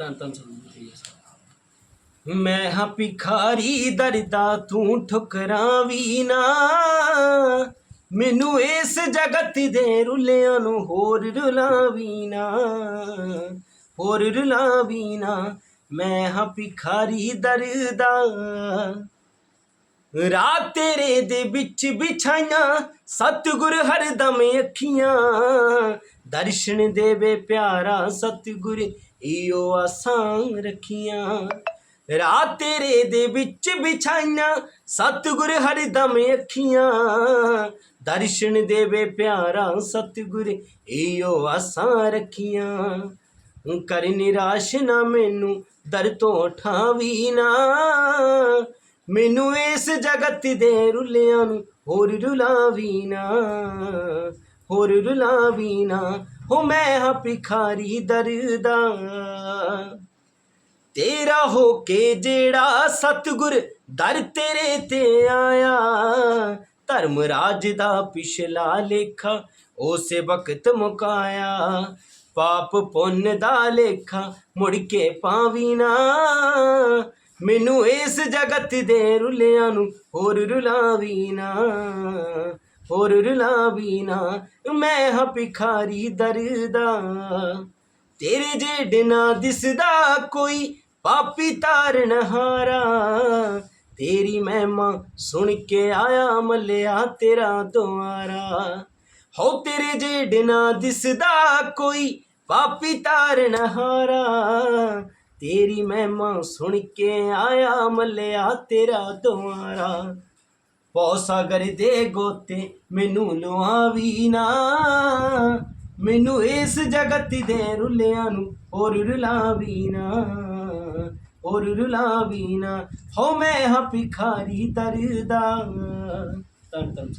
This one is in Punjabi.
ਤਨ ਤਨ ਸੰਤ ਮੈਂ ਹਾਂ ਭਿਖਾਰੀ, ਦਰਦਾ ਤੂੰ ਠੁਕਰਾਂ ਵੀ ਨਾ। ਮੈਨੂੰ ਇਸ ਜਗਤ ਦੇ ਰੁਲਿਆਂ ਨੂੰ ਹੋਰ ਰੁਲਾਵੀ ਨਾ। ਹੋਰ ਰੁਲਾਵੀ ਨਾ। ਮੈਂ ਹਾਂ ਭਿਖਾਰੀ, ਦਰਦਾ ਰਾਤ ਤੇਰੇ ਦੇ ਵਿੱਚ ਵਿਛਾਈਆਂ, ਸਤਿਗੁਰ ਹਰਦਮ ਅੱਖੀਆਂ। ਦਰਸ਼ਨ ਦੇਵੇ ਪਿਆਰਾ ਸਤਿਗੁਰ ਈਓ ਆਸਾਂ ਰੱਖੀਆਂ। ਰਾਤ ਤੇਰੇ ਦੇ ਵਿੱਚ ਵਿਛਾਈਆਂ, ਸਤਿਗੁਰ ਹਰਦਮ ਅੱਖੀਆਂ। ਦਰਸ਼ਨ ਦੇਵੇ ਪਿਆਰਾ ਸਤਿਗੁਰ ਈਓ ਆਸਾਂ ਰੱਖੀਆਂ। ਕਰ ਨਿਰਾਸ਼ ਨਾ ਮੈਨੂੰ, ਦਰ ਤੋਂ ਠਾਵੀ ਨਾ। ਮੈਨੂੰ ਇਸ ਜਗਤ ਦੇ ਰੁਲਿਆਂ ਨੂੰ ਹੋਰ ਰੁਲਾਵੀ ਨਾ, ਹੋਰ ਰੁਲਾਵੀ ਨਾ। ਹੋ ਮੈਂ ਹਾਂ ਭਿਖਾਰੀ ਦਰਦਾ। ਤੇਰਾ ਹੋ ਕੇ ਜਿਹੜਾ ਸਤਗੁਰ ਦਰ ਤੇਰੇ ਤੇ ਆਇਆ, ਧਰਮ ਰਾਜ ਦਾ ਪਿਛਲਾ ਲੇਖਾ ਉਸੇ ਵਕਤ ਮੁਕਾਇਆ। ਪਾਪ ਪੁੰਨ ਦਾ ਲੇਖਾ ਮੁੜ ਕੇ ਪਾਵੀ ਨਾ। ਮੈਨੂੰ ਇਸ ਜਗਤ ਦੇ ਰੁਲਿਆਂ ਨੂੰ ਹੋਰ ਰੁਲਾਵੀ ਨਾ, ਹੋਰ ਰੁਲਾਵੀ ਨਾ। ਮੈਂ ਹਾਂ ਭਿਖਾਰੀ ਦਰਦਾ, ਤੇਰੇ ਜਿਹੜੇ ਨਾ ਦਿਸਦਾ ਕੋਈ ਪਾਪੀ ਤਾਰਨ ਹਾਰਾ। ਤੇਰੀ ਮਹਿਮਾ ਸੁਣ ਕੇ ਆਇਆ ਮੱਲਿਆ ਤੇਰਾ ਦੁਆਰਾ। ਹੋ ਤੇਰੇ ਜਿਹੜੇ ਨਾ ਦਿਸਦਾ ਕੋਈ ਪਾਪੀ ਤਾਰਨ ਹਾਰਾ। ਤੇਰੀ ਮਹਿਮਾ ਸੁਣ ਕੇ ਆਇਆ ਮੱਲਿਆ ਤੇਰਾ ਦੁਆਰਾ। ਪੌ ਸਾਗਰ ਦੇ ਗੋਤੇ ਮੈਨੂੰ ਲੁਆਵੀ ਨਾ। ਮੈਨੂੰ ਇਸ ਜਗਤ ਦੇ ਰੁਲਿਆਂ ਨੂੰ ਹੋਰ ਰੁਲਾਵੀ ਨਾ। ਹੋਰ ਰੁਲਾਵੀ ਨਾ। ਹੋ ਮੈਂ ਹਾਂ ਭਿਖਾਰੀ ਤਰਦਾ। ਤਨ ਤਨ